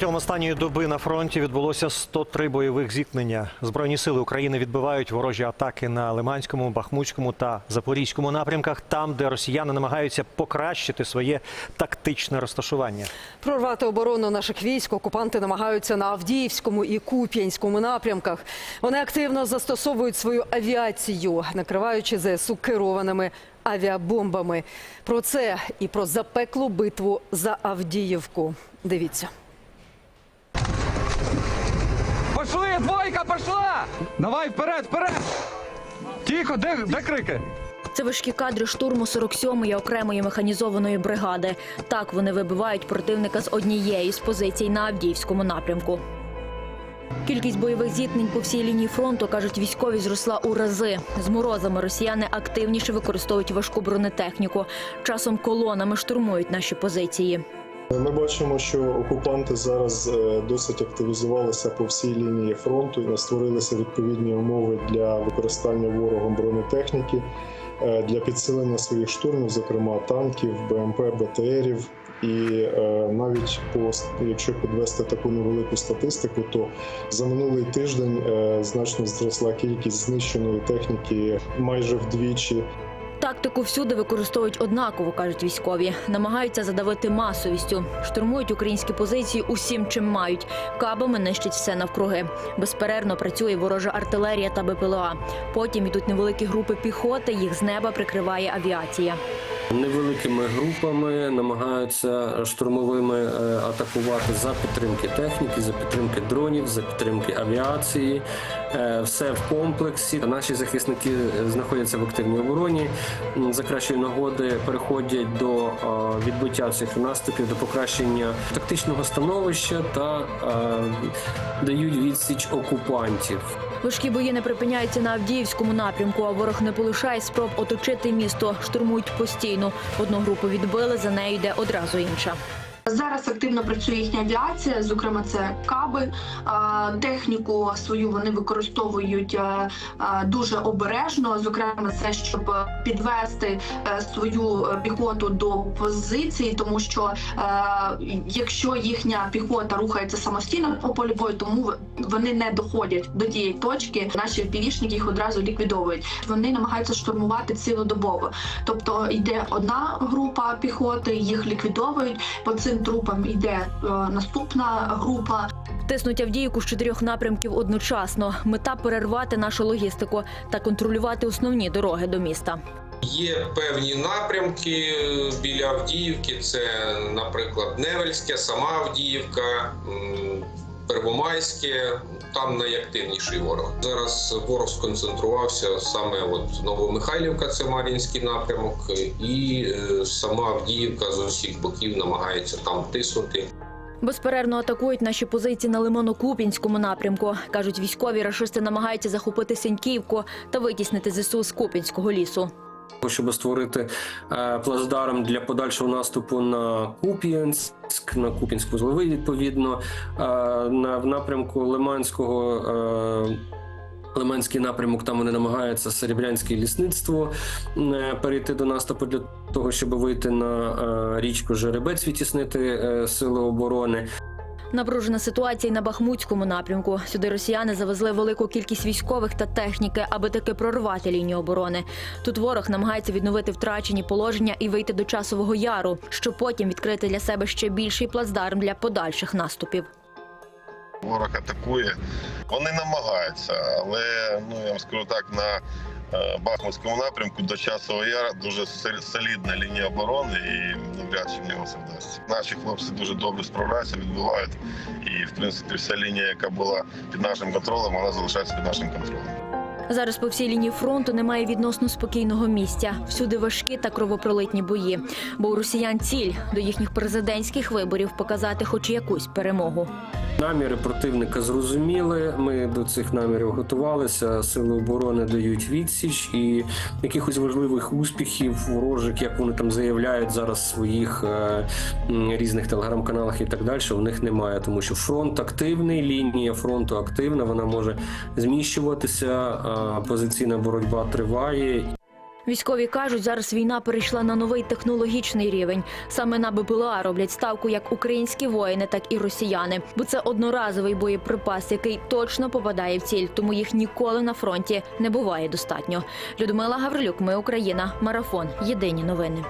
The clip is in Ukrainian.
Протягом останньої доби на фронті відбулося 103 бойових зіткнення. Збройні сили України відбивають ворожі атаки на Лиманському, Бахмутському та Запорізькому напрямках, там, де росіяни намагаються покращити своє тактичне розташування. Прорвати оборону наших військ окупанти намагаються на Авдіївському і Куп'янському напрямках. Вони активно застосовують свою авіацію, накриваючи ЗСУ керованими авіабомбами. Про це і про запеклу битву за Авдіївку. Дивіться. Пошли, двойка, пошла! Давай вперед, вперед! Тихо, де, де крики? Це важкі кадри штурму 47-ї окремої механізованої бригади. Так вони вибивають противника з однієї з позицій на Авдіївському напрямку. Кількість бойових зіткнень по всій лінії фронту, кажуть військові, зросла у рази. З морозами росіяни активніше використовують важку бронетехніку. Часом колонами штурмують наші позиції. Ми бачимо, що окупанти зараз е, досить активізувалися по всій лінії фронту і створилися відповідні умови для використання ворогом бронетехніки, е, для підсилення своїх штурмів, зокрема танків, БМП, БТРів. І е, навіть по якщо підвести таку невелику статистику, то за минулий тиждень значно зросла кількість знищеної техніки майже вдвічі. Тактику всюди використовують однаково, кажуть військові. Намагаються задавити масовістю. Штурмують українські позиції усім, чим мають. Кабами нищать все навкруги. Безперервно працює ворожа артилерія та БПЛА. Потім йдуть невеликі групи піхоти. Їх з неба прикриває авіація. Невеликими групами намагаються штурмовими е, атакувати за підтримки техніки, за підтримки дронів, за підтримки авіації. Е, Все в комплексі. Наші захисники знаходяться в активній обороні. За кращої нагоди переходять до е, відбиття цих наступів, до покращення тактичного становища та дають відсіч окупантів. Важкі бої не припиняються на Авдіївському напрямку, а ворог не полишає спроб оточити місто. Штурмують постійно. Одну групу відбили, за нею йде одразу інша. Зараз активно працює їхня авіація, зокрема це каби. Техніку свою вони використовують е, е, дуже обережно. Зокрема, це щоб підвести е, свою піхоту до позиції, тому що якщо їхня піхота рухається самостійно по полю бою, тому вони не доходять до тієї точки. Наші півішники їх одразу ліквідовують. Вони намагаються штурмувати цілодобово. Тобто йде одна група піхоти, їх ліквідовують. По цим трупам йде е, наступна група. Тиснуть Авдіївку з чотирьох напрямків одночасно. Мета перервати нашу логістику та контролювати основні дороги до міста. Є певні напрямки біля Авдіївки. Це, наприклад, Невельське, сама Авдіївка, Первомайське. Там найактивніший ворог. Зараз ворог сконцентрувався саме от Новомихайлівка, це Мар'їнський напрямок, і е, сама Авдіївка з усіх боків намагається там тиснути. Безперервно атакують наші позиції на Лимано-Купінському напрямку. Кажуть, військові рашисти намагаються захопити Сеньківку та витіснити ЗСУ з Купінського лісу. Щоб створити е, плацдарм для подальшого наступу на Куп'янськ, на Куп'янську зливи, відповідно, е, на в напрямку Лиманського. Е, Лиманський напрямок там вони намагаються серебрянське лісництво перейти до наступу для того, щоб вийти на річку Жеребець, відтіснити сили оборони. Напружена ситуація на Бахмутському напрямку. Сюди росіяни завезли велику кількість військових та техніки, аби таки прорвати лінію оборони. Тут ворог намагається відновити втрачені положення і вийти до часового яру, щоб потім відкрити для себе ще більший плацдарм для подальших наступів. Ворог атакує. Вони намагаються, але ну я вам скажу так, на Бахмутському напрямку до часового яра дуже солідна лінія оборони і навряд чи в нього це вдасться. Наші хлопці дуже добре справляються, відбивають. І в принципі вся лінія, яка була під нашим контролем, вона залишається під нашим контролем. Зараз по всій лінії фронту немає відносно спокійного місця. Всюди важкі та кровопролитні бої. Бо у росіян ціль до їхніх президентських виборів показати хоч якусь перемогу. Наміри противника зрозуміли. Ми до цих намірів готувалися. Сили оборони дають відсіч і якихось важливих успіхів ворожих, як вони там заявляють зараз в своїх е, різних телеграм-каналах і так далі. У них немає, тому що фронт активний, лінія фронту активна. Вона може зміщуватися. Позиційна боротьба триває. Військові кажуть, зараз війна перейшла на новий технологічний рівень. Саме на БПЛА роблять ставку як українські воїни, так і росіяни. Бо це одноразовий боєприпас, який точно попадає в ціль, тому їх ніколи на фронті не буває достатньо. Людмила Гаврилюк, ми Україна, марафон. Єдині новини.